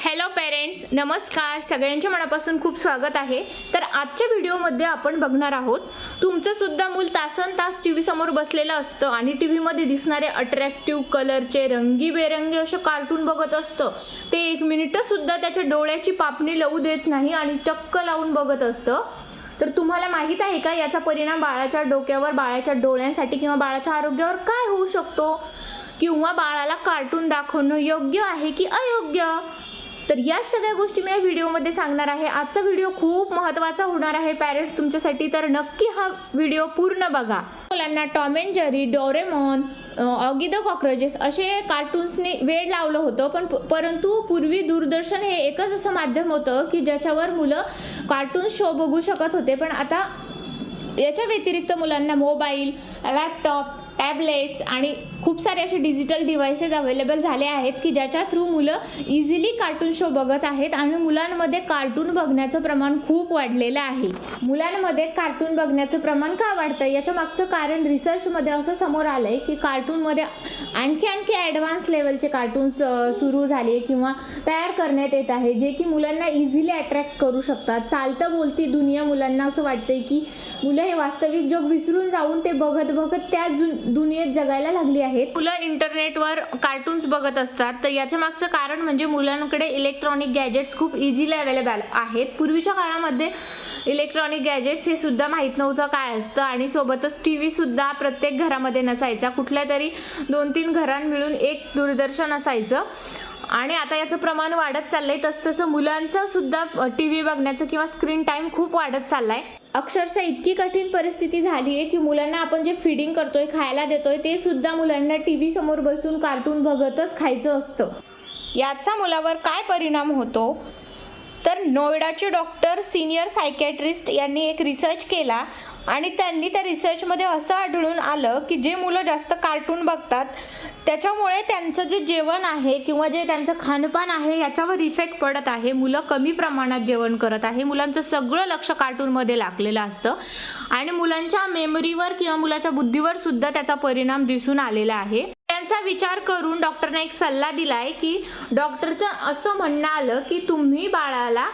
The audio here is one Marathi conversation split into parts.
हॅलो पेरेंट्स नमस्कार. सगळ्यांच्या मनापासून खूप स्वागत आहे. तर आजच्या व्हिडिओमध्ये आपण बघणार आहोत तुमचं सुद्धा मूल तासन तास टी व्ही समोर बसलेलं असतं आणि टी व्हीमध्ये दिसणारे अट्रॅक्टिव्ह कलरचे रंगीबेरंगी असे कार्टून बघत असतं. ते एक मिनिटंसुद्धा त्याच्या डोळ्याची पापणी लावू देत नाही आणि टक्क लावून बघत असतं. तर तुम्हाला माहीत आहे का याचा परिणाम बाळाच्या डोक्यावर बाळाच्या डोळ्यांसाठी किंवा बाळाच्या आरोग्यावर काय होऊ शकतो? किंवा बाळाला कार्टून दाखवणं योग्य आहे की अयोग्य? तर या सगळ्या गोष्टी मी या व्हिडिओमध्ये सांगणार आहे. आजचा व्हिडिओ खूप महत्त्वाचा होणार आहे पॅरेंट्स तुमच्यासाठी. तर नक्की हा व्हिडिओ पूर्ण बघा. मुलांना Tom and Jerry Doraemon Oggy the cockroaches असे कार्टून्सने वेळ लावलं होतं. पण प- परंतु पूर्वी दूरदर्शन हे एकच असं माध्यम होतं की ज्याच्यावर मुलं कार्टून शो बघू शकत होते. पण आता याच्या व्यतिरिक्त मुलांना मोबाईल लॅपटॉप टॅबलेट्स आणि खूप सारे असे डिजिटल डिव्हायसेस अवेलेबल झाले आहेत की ज्याच्या थ्रू मुलं इझिली कार्टून शो बघत आहेत आणि मुलांमध्ये कार्टून बघण्याचं प्रमाण खूप वाढलेलं आहे. मुलांमध्ये कार्टून बघण्याचं प्रमाण का वाढतं याच्या मागचं कारण रिसर्चमध्ये असं समोर आलं आहे की कार्टूनमध्ये आणखी आणखी ॲडव्हान्स लेवलचे कार्टून्स सुरू झाले किंवा तयार करण्यात येत आहे जे की मुलांना इझिली अट्रॅक्ट करू शकतात. चालतं बोलती दुनिया मुलांना असं वाटतंय की मुलं हे वास्तविक जग विसरून जाऊन ते बघत बघत त्या जु दुनियेत जगायला लागली आहेत. मुलं इंटरनेटवर कार्टून्स बघत असतात. तर याच्या मागचं कारण म्हणजे मुलांकडे इलेक्ट्रॉनिक गॅजेट्स खूप इझिली अवेलेबल आहेत. पूर्वीच्या काळामध्ये इलेक्ट्रॉनिक गॅजेट्स हे सुद्धा माहीत नव्हतं काय असतं आणि सोबतच टी व्हीसुद्धा प्रत्येक घरामध्ये नसायचा. कुठल्या तरी दोन तीन घरांमिळून एक दूरदर्शन असायचं. आणि आता याचं प्रमाण वाढत चाललंय. तसं तसं मुलांचं सुद्धा टी व्ही बघण्याचं किंवा स्क्रीन टाईम खूप वाढत चाललाय. अक्षरशः इतकी कठीण परिस्थिती झाली आहे की मुलांना आपण जे फिडिंग करतोय खायला देतोय ते सुद्धा मुलांना टी व्ही समोर बसून कार्टून बघतच खायचं असतं. याचा मुलावर काय परिणाम होतो? तर नोएडाचे डॉक्टर सिनियर सायकॅट्रिस्ट यांनी एक रिसर्च केला आणि त्यांनी त्या रिसर्चमध्ये असं आढळून आलं की जे मुलं जास्त कार्टून बघतात त्याच्यामुळे त्यांचं जे जेवण आहे किंवा जे त्यांचं खानपान आहे याच्यावर इफेक्ट पडत आहे. मुलं कमी प्रमाणात जेवण करत आहे. मुलांचं सगळं लक्ष कार्टूनमध्ये लागलेलं असतं. आणि मुलांच्या मेमरीवर किंवा मुलाच्या बुद्धीवर सुद्धा त्याचा परिणाम दिसून आलेला आहे. त्यांचा विचार करून डॉक्टरने एक सल्ला दिलाय की डॉक्टरचं असं म्हणणं आलं की तुम्ही बाळाला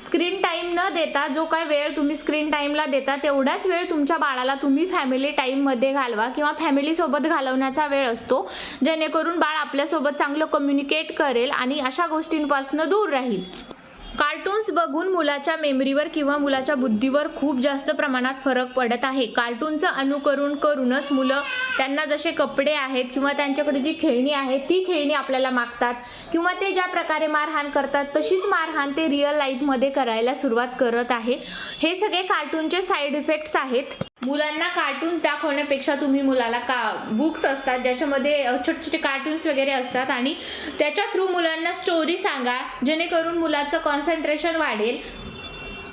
स्क्रीन टाईम न देता जो काय वेळ तुम्ही स्क्रीन टाईमला देता तेवढाच वेळ तुमच्या बाळाला तुम्ही फॅमिली टाईममध्ये घालवा किंवा फॅमिलीसोबत घालवण्याचा वेळ असतो जेणेकरून बाळ आपल्यासोबत चांगलं कम्युनिकेट करेल आणि अशा गोष्टींपासून दूर राहील. कार्टून्स बघून मुलाच्या मेमरीवर किंवा मुलाच्या बुद्धीवर खूप जास्त प्रमाणात फरक पडत आहे. कार्टूनचं अनुकरण करूनच मुलं त्यांना जसे कपडे आहेत किंवा त्यांच्याकडे जी खेळणी आहे ती खेळणी आपल्याला मागतात किंवा ते ज्या प्रकारे मारहाण करतात तशीच मारहाण ते रिअल लाईफमध्ये करायला सुरुवात करत आहे. हे सगळे कार्टूनचे साईड इफेक्ट्स आहेत. मुलांना कार्टून्स दाखवण्यापेक्षा तुम्ही मुलाला का बुक्स असतात ज्याच्यामध्ये छोटे छोटे कार्टून्स वगैरे असतात आणि त्याच्या थ्रू मुलांना स्टोरी सांगा जेणेकरून मुलाचं कॉन्सन्ट्रेशन वाढेल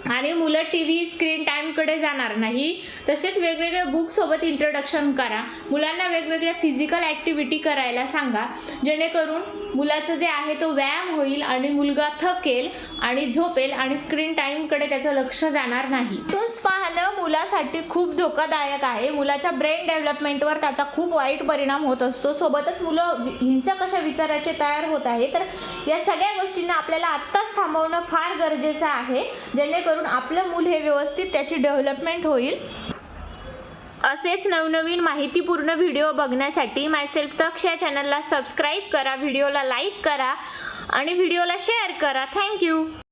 आणि मुलं टी व्ही स्क्रीन टाईमकडे जाणार नाही. तसेच वेगवेगळ्या बुकसोबत इंट्रोडक्शन करा. मुलांना वेगवेगळ्या फिजिकल ॲक्टिव्हिटी करायला सांगा जेणेकरून मुलाचं जे आहे तो व्यायाम होईल आणि मुलगा थकेल आणि झोपेल आणि स्क्रीन टाईमकडे त्याचं लक्ष जाणार नाही. कार्टून्स पाहणं मुलासाठी खूप धोकादायक आहे. मुलाच्या ब्रेन डेव्हलपमेंटवर त्याचा खूप वाईट परिणाम होत असतो. सोबतच मुलं हिंसक अशा विचाराचे तयार होत आहे. तर या सगळ्या गोष्टींना आपल्याला आत्ताच थांबवणं फार गरजेचं आहे. जेणेकरून आपलं मूल हे व्यवस्थित त्याची डेव्हलपमेंट होईल. असेच नवनवीन माहितीपूर्ण व्हिडिओ बघण्यासाठी मायसेल्फ तक्ष या चॅनलला सबस्क्राईब करा व्हिडिओला लाईक करा आणि व्हिडिओला शेअर करा. थँक्यू